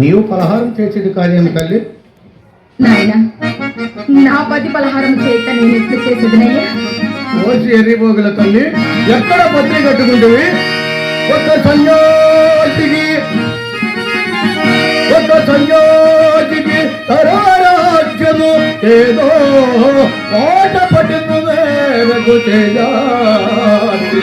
నీవు పలహారం చేసేది కార్యం తల్లి. నాయన నా పతి పలహారం చేత నేను ఎట్లు చేసేదనయ్యా ఓసి ఎర్రిపోగల తల్లి ఎక్కడ పత్రి కట్టుకుంటుంది? ఒక సన్యాసికి ఒక సన్యాసికి సరారాజ్యము ఏదో కోట పట్టుకు మేరకు చేయాలి.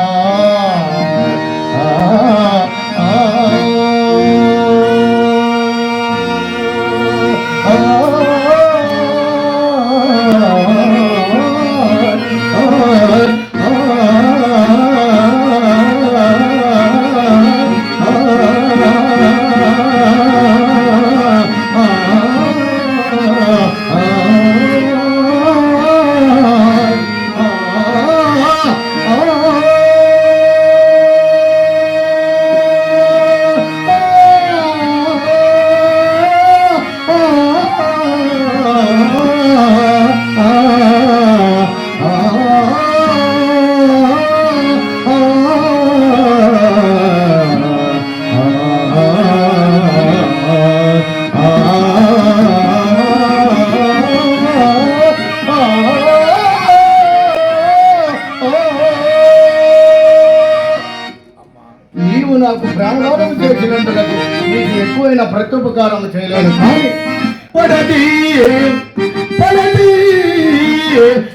ప్రాణదానం చేసినందులకు నీకు ఎక్కువైన ప్రత్యుపకారం చేయలేను కానీ పడది పడది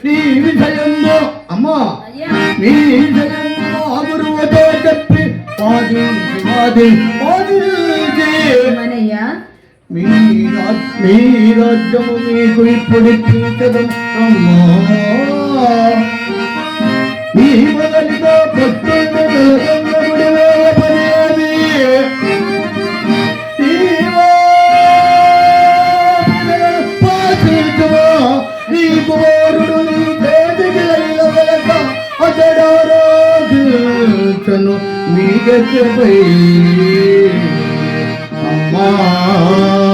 నీ విషయంలో అమ్మా నీ చెప్పి వాది మీ రాజ్- మీ రాజ్యము మీకు ఇప్పుడు ఇప్పించదం రాజును మీ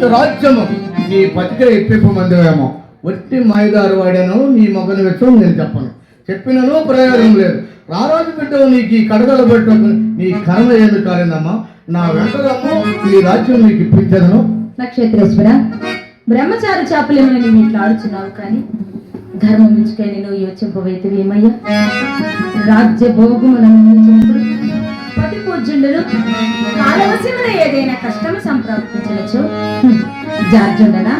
గద్దెపై రాజ్యము నీ పతికే ఇప్పింపమందేమో వట్టి మాయదారు వాడాను నీ మొగను వెచ్చం నేను చెప్పను. చెప్పినను ప్రయోజనం లేదు. రారాజు బిడ్డవు నీకు ఈ కడగలు పెట్టుకుని నీ కర్మ ఏమి కాలేదమ్మా? నా వెంటదమ్ము ఈ రాజ్యం నీకు ఇప్పించదను. నక్షత్రేశ్వర బ్రహ్మచారి చేపలేమని నేను ఇట్లా ఆడుచున్నావు కానీ? ధర్మం ఉంచుకై నేను యోచింపవైతే ఏమయ్యా? రాజ్య భోగములను కష్టము సంప్రాప్తించవచ్చు జార్జుండనా